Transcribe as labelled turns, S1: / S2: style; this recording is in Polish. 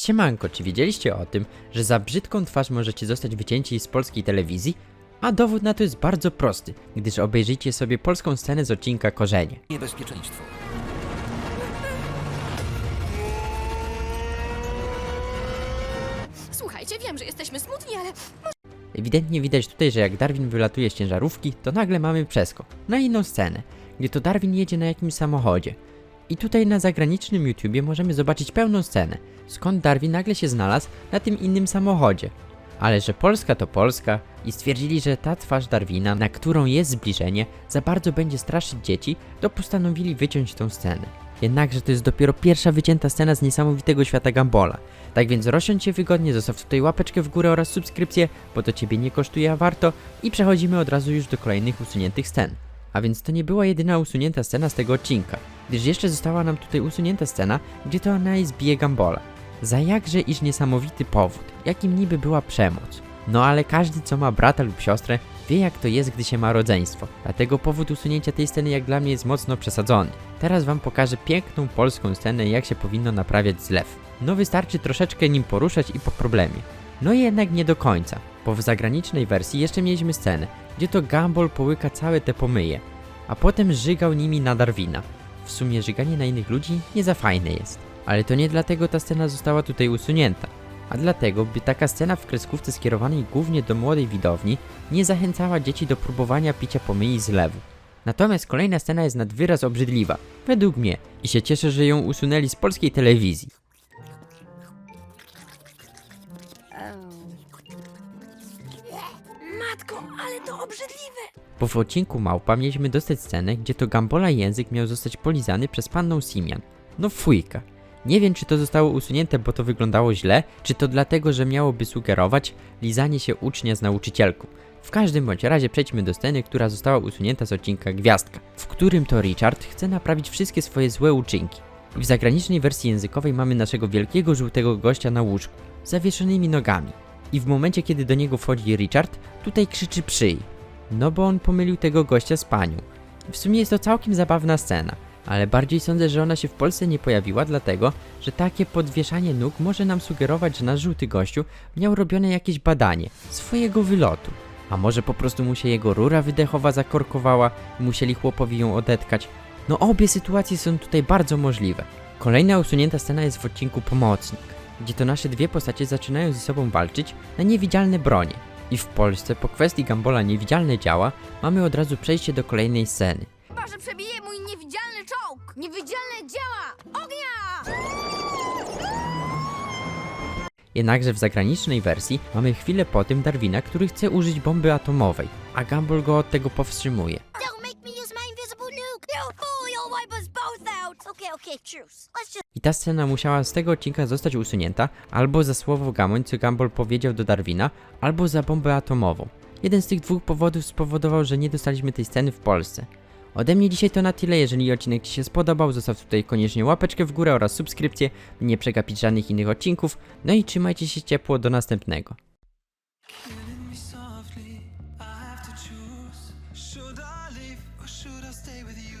S1: Siemanko, czy wiedzieliście o tym, że za brzydką twarz możecie zostać wycięci z polskiej telewizji? A dowód na to jest bardzo prosty, gdyż obejrzyjcie sobie polską scenę z odcinka Korzenie.
S2: Niebezpieczeństwo.
S3: Słuchajcie, wiem, że jesteśmy smutni, ale
S1: Ewidentnie widać tutaj, że jak Darwin wylatuje z ciężarówki, to nagle mamy przeskok na inną scenę, gdzie to Darwin jedzie na jakimś samochodzie. I tutaj na zagranicznym YouTubie możemy zobaczyć pełną scenę, skąd Darwin nagle się znalazł na tym innym samochodzie. Ale że Polska to Polska i stwierdzili, że ta twarz Darwina, na którą jest zbliżenie, za bardzo będzie straszyć dzieci, to postanowili wyciąć tą scenę. Jednakże to jest dopiero pierwsza wycięta scena z niesamowitego świata Gambola. Tak więc rozsiądź się wygodnie, zostaw tutaj łapeczkę w górę oraz subskrypcję, bo to ciebie nie kosztuje, a warto. I przechodzimy od razu już do kolejnych usuniętych scen. A więc to nie była jedyna usunięta scena z tego odcinka, gdyż jeszcze została nam tutaj usunięta scena, gdzie to Anais bije Gambola. Za jakże iż niesamowity powód, jakim niby była przemoc. No ale każdy, co ma brata lub siostrę, wie jak to jest, gdy się ma rodzeństwo. Dlatego powód usunięcia tej sceny jak dla mnie jest mocno przesadzony. Teraz wam pokażę piękną polską scenę, jak się powinno naprawiać zlew. No wystarczy troszeczkę nim poruszać i po problemie. No i jednak nie do końca, bo w zagranicznej wersji jeszcze mieliśmy scenę, gdzie to Gumball połyka całe te pomyje, a potem żygał nimi na Darwina. W sumie żyganie na innych ludzi nie za fajne jest. Ale to nie dlatego ta scena została tutaj usunięta, a dlatego, by taka scena w kreskówce skierowanej głównie do młodej widowni nie zachęcała dzieci do próbowania picia pomyji z lewu. Natomiast kolejna scena jest nad wyraz obrzydliwa, według mnie, i się cieszę, że ją usunęli z polskiej telewizji.
S3: matko, ale to obrzydliwe!
S1: Bo w odcinku Małpa mieliśmy dostać scenę, gdzie to Gambola język miał zostać polizany przez panną Simian. No fujka. Nie wiem, czy to zostało usunięte, bo to wyglądało źle, czy to dlatego, że miałoby sugerować lizanie się ucznia z nauczycielką. W każdym bądź razie przejdźmy do sceny, która została usunięta z odcinka Gwiazdka, w którym to Richard chce naprawić wszystkie swoje złe uczynki. W zagranicznej wersji językowej mamy naszego wielkiego żółtego gościa na łóżku, z zawieszonymi nogami. I w momencie, kiedy do niego wchodzi Richard, tutaj krzyczy przyj. No bo on pomylił tego gościa z panią. W sumie jest to całkiem zabawna scena, ale bardziej sądzę, że ona się w Polsce nie pojawiła, dlatego, że takie podwieszanie nóg może nam sugerować, że nasz żółty gościu miał robione jakieś badanie swojego wylotu. A może po prostu mu się jego rura wydechowa zakorkowała i musieli chłopowi ją odetkać. No obie sytuacje są tutaj bardzo możliwe. Kolejna usunięta scena jest w odcinku Pomocnik, gdzie to nasze dwie postacie zaczynają ze sobą walczyć na niewidzialne bronie. I w Polsce po kwestii Gambola niewidzialne działa, mamy od razu przejście do kolejnej sceny.
S3: Chyba, że przebije mój niewidzialny czołg! Niewidzialne działa! Ognia!
S1: Jednakże w zagranicznej wersji mamy chwilę po tym Darwina, który chce użyć bomby atomowej, a Gumball go od tego powstrzymuje. I ta scena musiała z tego odcinka zostać usunięta albo za słowo Gamoń, co Gumball powiedział do Darwina, albo za bombę atomową. Jeden z tych dwóch powodów spowodował, że nie dostaliśmy tej sceny w Polsce. Ode mnie dzisiaj to na tyle, jeżeli odcinek Ci się spodobał, zostaw tutaj koniecznie łapeczkę w górę oraz subskrypcję, by nie przegapić żadnych innych odcinków, no i trzymajcie się ciepło, do następnego. Should I leave or should I stay with you?